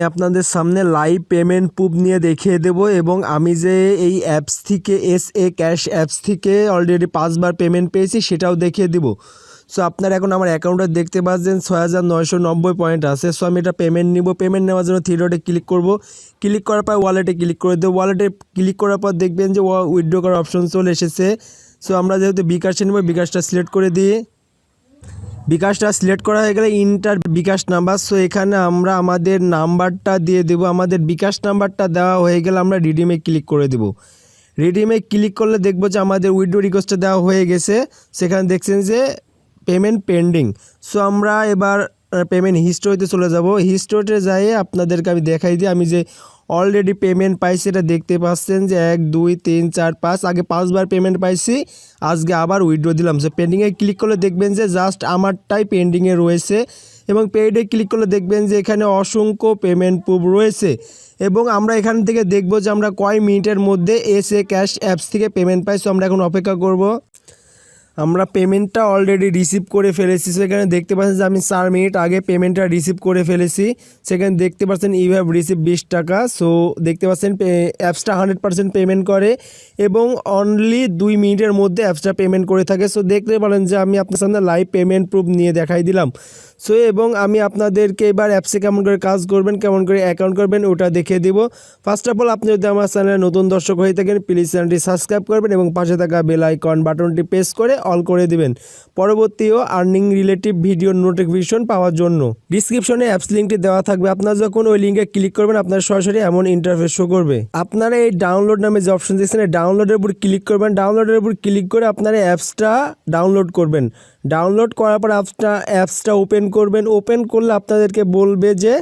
আপনাদের সামনে live payment proof নিয়ে দেখিয়ে দেব এবং আমি যে এই অ্যাপস থেকে এস এ ক্যাশ অ্যাপস থেকে অলরেডি পাঁচবার পেমেন্ট পেয়েছি, সেটাও দেখিয়ে দেব। সো আপনারা এখন আমার অ্যাকাউন্টে দেখতে পাচ্ছেন ছয় হাজার নয়শো নব্বই পয়েন্ট আছে। সো আমি এটা পেমেন্ট নিব। পেমেন্ট নেওয়ার জন্য থ্রি ডটে ক্লিক করব। ক্লিক করার পর ওয়ালেটে ক্লিক করে দেবো। ওয়ালেটে ক্লিক করার পর দেখবেন যে উইথড্র করার অপশন চলে এসেছে। সো আমরা যেহেতু বিকাশে নেব, বিকাশটা সিলেক্ট করে দিয়ে বিকাশটা সিলেক্ট করা হয়ে গেলে ইন্টার বিকাশ নাম্বার। সো এখানে আমরা আমাদের নাম্বারটা দিয়ে দেব। আমাদের বিকাশ নাম্বারটা দেওয়া হয়ে গেলে আমরা রিডিমে ক্লিক করে দেব। রিডিমে ক্লিক করলে দেখব যে আমাদের উইডো রিকোয়েস্টটা দেওয়া হয়ে গেছে। সেখানে দেখছেন যে পেমেন্ট পেন্ডিং সো আমরা এবার পেমেন্ট হিস্টোরিতে চলে যাব। হিস্টোরিতে যাই আপনাদেরকে আমি দেখাই দিই। আমি যে অলরেডি পেমেন্ট পাইছি, এটা দেখতে পাচ্ছেন যে এক, দুই, তিন, চার, পাঁচ, আগে পাঁচবার পেমেন্ট পাইছি, আজকে আবার উইড্রো দিলাম। সো পেন্ডিংয়ে ক্লিক করলে দেখবেন যে জাস্ট আমারটাই পেন্ডিংয়ে রয়েছে এবং পেইডে ক্লিক করলে দেখবেন যে এখানে অসংখ্য পেমেন্ট প্রুফ রয়েছে এবং আমরা এখান থেকে দেখব যে আমরা কয় মিনিটের মধ্যে এস ক্যাশ অ্যাপস থেকে পেমেন্ট পাই। সো আমরা এখন অপেক্ষা করব। আমরা পেমেন্টটা অলরেডি রিসিভ করে ফেলেছি। সেখানে দেখতে পাচ্ছেন যে আমি চার মিনিট আগে পেমেন্টটা রিসিভ করে ফেলেছি। সেখানে দেখতে পাচ্ছেন ইউ হ্যাভ রিসিভ বিশ টাকা। সো দেখতে পাচ্ছেন অ্যাপসটা হান্ড্রেড পার্সেন্ট পেমেন্ট করে এবং অনলি দুই মিনিটের মধ্যে অ্যাপসটা পেমেন্ট করে থাকে। সো দেখতে পারেন যে আমি আপনার সামনে লাইভ পেমেন্ট প্রুফ নিয়ে দেখাই দিলাম। সো এবং আমি আপনাদেরকে এবার অ্যাপসে কেমন করে কাজ করবেন, কেমন করে অ্যাকাউন্ট করবেন, ওটা দেখিয়ে দিব। ফার্স্ট অফ অল আপনি যদি আমার চ্যানেলে নতুন দর্শক হয়ে থাকেন প্লিজ চ্যানেলটি সাবস্ক্রাইব করবেন এবং পাশে থাকা বেল আইকন বাটনটি প্রেস করে অল করে দিবেন। পরবর্তীও আর্নিং রিলেটিভ ভিডিও নোটিফিকেশন পাওয়ার জন্য। ডিসক্রিপশনে অ্যাপস লিঙ্কটি দেওয়া থাকবে। আপনারা যখন ওই লিঙ্কে ক্লিক করবেন, আপনার সরাসরি এমন ইন্টারফেস শো করবে। আপনারা এই ডাউনলোড নামে যে অপশন দিয়েছেন ডাউনলোডের উপর ক্লিক করবেন। ডাউনলোডের উপর ক্লিক করে আপনারা অ্যাপসটা ডাউনলোড করবেন। ডাউনলোড করার পর অ্যাপসটা অ্যাপসটা ওপেন করবেন। ওপেন করলে আপনাদেরকে বলবে যে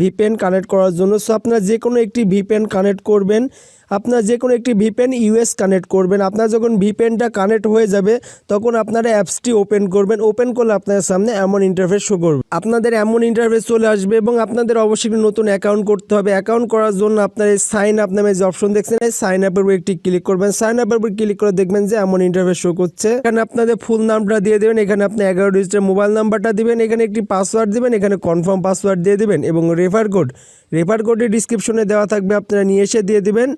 ভিপেন কানেক্ট করার জন্য। সো আপনারা যে কোনো একটি ভিপেন কানেক্ট করবেন। আপনার যে কোনো একটি ভিপেন ইউএস কানেক্ট করবেন। আপনার যখন ভিপেনটা কানেক্ট হয়ে যাবে তখন আপনারা অ্যাপসটি ওপেন করবেন। ওপেন করলে আপনাদের সামনে এমন ইন্টারফেস শো করবে। আপনাদের এমন ইন্টারফেস চলে আসবে এবং আপনাদের অবশ্যই নতুন অ্যাকাউন্ট করতে হবে। অ্যাকাউন্ট করার জন্য আপনার এই সাইন আপ নামে যে অপশন দেখছেন, এই সাইন আপের উপর একটি ক্লিক করবেন। সাইন আপের উপর ক্লিক করে দেখবেন যে এমন ইন্টারফেস শো করছে। এখানে আপনাদের ফুল নামটা দিয়ে দেবেন। এখানে আপনি এগারো ডিজিটের মোবাইল নাম্বারটা দিবেন। এখানে একটি পাসওয়ার্ড দিবেন। এখানে কনফার্ম পাসওয়ার্ড দিয়ে দিবেন এবং রেফার কোড রেফার কোডটি ডিসক্রিপশনে দেওয়া থাকবে। আপনারা নিয়ে এসে দিয়ে দিবেন।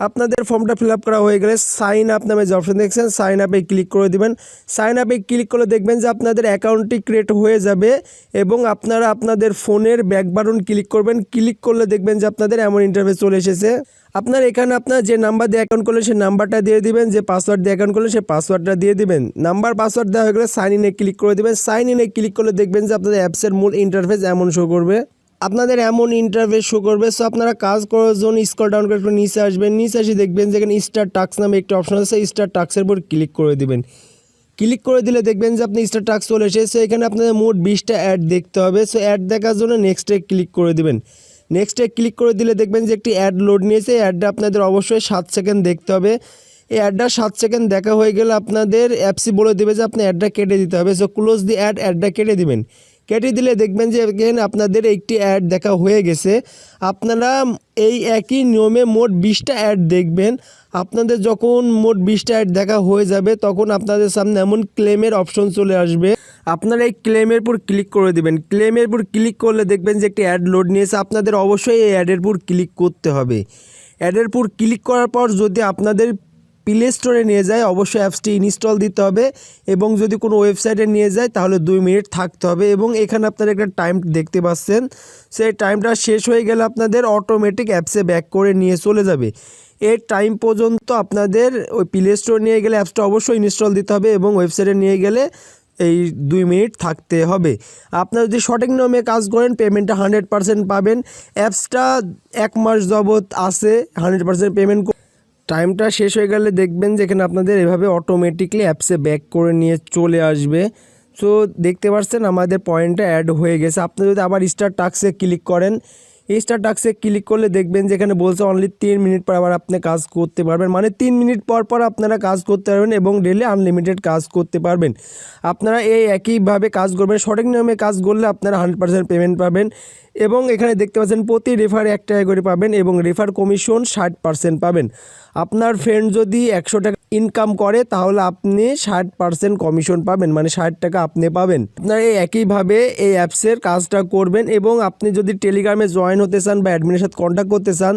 আপনাদের ফর্মটা ফিল করা হয়ে গেলে সাইন আপ নামে যে অপশন দেখছেন, সাইন আপে ক্লিক করে দিবেন। সাইন আপে ক্লিক করলে দেখবেন যে আপনাদের অ্যাকাউন্টটি ক্রিয়েট হয়ে যাবে এবং আপনারা আপনাদের ফোনের ব্যাক বাটন ক্লিক করবেন। ক্লিক করলে দেখবেন যে আপনাদের এমন ইন্টারফেস চলে এসেছে। আপনার এখানে আপনার যে নাম্বার দিয়ে অ্যাকাউন্ট করলেন, সেই নাম্বারটা দিয়ে দিবেন। যে পাসওয়ার্ড দিয়ে অ্যাকাউন্ট করলেন, সেই পাসওয়ার্ডটা দিয়ে দিবেন। নাম্বার পাসওয়ার্ড দেওয়া হয়ে গেলে সাইন ইনে ক্লিক করে দিবেন। সাইন ইনে ক্লিক করলে দেখবেন যে আপনাদের অ্যাপসের মূল ইন্টারফেস এমন শো করবে। আপনাদের এমন ইন্টারফেস শো করবে সো আপনারা কাজ করার জন্য স্কল ডাউন করে একটু নিচে আসবেন, নিচে এসে দেখবেন যেখানে স্টার টাক্স নামে একটি অপশন আছে স্টার টাক্সের উপর ক্লিক করে দিবেন। ক্লিক করে দিলে দেখবেন যে আপনি স্টার টাক্স চলে এসেছে, এখানে আপনাদের মোট বিশটা অ্যাড দেখতে হবে সো অ্যাড দেখার জন্য নেক্সটে ক্লিক করে দিবেন। নেক্সটে ক্লিক করে দিলে দেখবেন যে একটি অ্যাড লোড নিয়েছে অ্যাডটা আপনাদের অবশ্যই সাত সেকেন্ড দেখতে হবে। এই অ্যাডটা সাত সেকেন্ড দেখা হয়ে গেলে আপনাদের অ্যাপসি বলে দেবে যে আপনি অ্যাডটা কেটে দিতে হবে সো ক্লোজ দি অ্যাড অ্যাডটা কেটে দিবেন। কেটে দিলে দেখবেন যে এখানে আপনাদের একটি অ্যাড দেখা হয়ে গেছে। আপনারা এই একই নিয়মে মোট বিশটা অ্যাড দেখবেন। আপনাদের যখন মোট বিশটা অ্যাড দেখা হয়ে যাবে, তখন আপনাদের সামনে এমন ক্লেমের অপশন চলে আসবে। আপনারা এই ক্লেমের উপর ক্লিক করে দেবেন। ক্লেমের উপর ক্লিক করলে দেখবেন যে একটি অ্যাড লোড নিয়েছে। আপনাদের অবশ্যই এই অ্যাডের উপর ক্লিক করতে হবে। অ্যাডের উপর ক্লিক করার পর যদি আপনাদের প্লে স্টোরে নিয়ে যায়, অবশ্যই অ্যাপসটি ইনস্টল দিতে হবে এবং যদি কোনো ওয়েবসাইটে নিয়ে যায়, তাহলে দুই মিনিট থাকতে হবে এবং এখানে আপনারা একটা টাইম দেখতে পাচ্ছেন। সেই টাইমটা শেষ হয়ে গেলে আপনাদের অটোমেটিক অ্যাপসে ব্যাক করে নিয়ে চলে যাবে। এর টাইম পর্যন্ত আপনাদের ওই প্লে স্টোর নিয়ে গেলে অ্যাপসটা অবশ্যই ইনস্টল দিতে হবে এবং ওয়েবসাইটে নিয়ে গেলে এই দুই মিনিট থাকতে হবে। আপনারা যদি সঠিক নিয়মে কাজ করেন পেমেন্টটা হান্ড্রেড পারসেন্ট পাবেন। অ্যাপসটা এক মাস যাবৎ আছে হান্ড্রেড পারসেন্ট পেমেন্ট টাইমটা শেষ হয়ে গেলে দেখবেন যেখানে আপনাদের এভাবে অটোমেটিকলি অ্যাপসে ব্যাক করে নিয়ে চলে আসবে। সো দেখতে পাচ্ছেন আমাদের পয়েন্টটা অ্যাড হয়ে গেছে। আপনি যদি আবার স্টার টাক্সে ক্লিক করেন স্টার টাক্সে ক্লিক করলে দেখবেন যেখানে বলছে অনলি তিন মিনিট পর আবার আপনি কাজ করতে পারবেন। মানে তিন মিনিট পর পর আপনারা কাজ করতে পারবেন এবং ডেলি আনলিমিটেড কাজ করতে পারবেন। আপনারা এই একইভাবে কাজ করবেন। সঠিক নিয়মে কাজ করলে আপনারা হান্ড্রেড পেমেন্ট পাবেন। এবং এখানে দেখতে পাচ্ছেন প্রতি রেফারে এক টাকা করে পাবেন এবং রেফার কমিশন ষাট পার্সেন্ট পাবেন। আপনার ফ্রেন্ড যদি একশো টাকা ইনকাম করে, তাহলে আপনি ষাট পার্সেন্ট কমিশন পাবেন মানে ষাট টাকা আপনি পাবেন। আপনারা এই একইভাবে এই অ্যাপসের কাজটা করবেন এবং আপনি যদি টেলিগ্রামে জয়েন হতে চান বা অ্যাডমিনের সাথে কন্ট্যাক্ট করতে চান,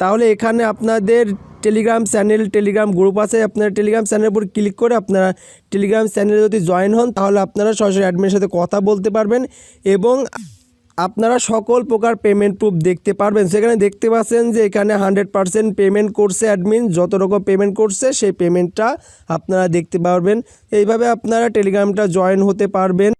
তাহলে এখানে আপনাদের টেলিগ্রাম চ্যানেল টেলিগ্রাম গ্রুপ আছে। আপনারা টেলিগ্রাম চ্যানেলের উপর ক্লিক করে আপনারা টেলিগ্রাম চ্যানেলে যদি জয়েন হন, তাহলে আপনারা সরাসরি অ্যাডমিনের সাথে কথা বলতে পারবেন এবং আপনারা সকল প্রকার পেমেন্ট প্রুফ দেখতে পারবেন। সেখানে দেখতে পাচ্ছেন যে এখানে হান্ড্রেড পারসেন্ট পেমেন্ট করছে অ্যাডমিন যত রকম পেমেন্ট করছে সেই পেমেন্টটা আপনারা দেখতে পারবেন। এইভাবে আপনারা টেলিগ্রামটা জয়েন হতে পারবেন।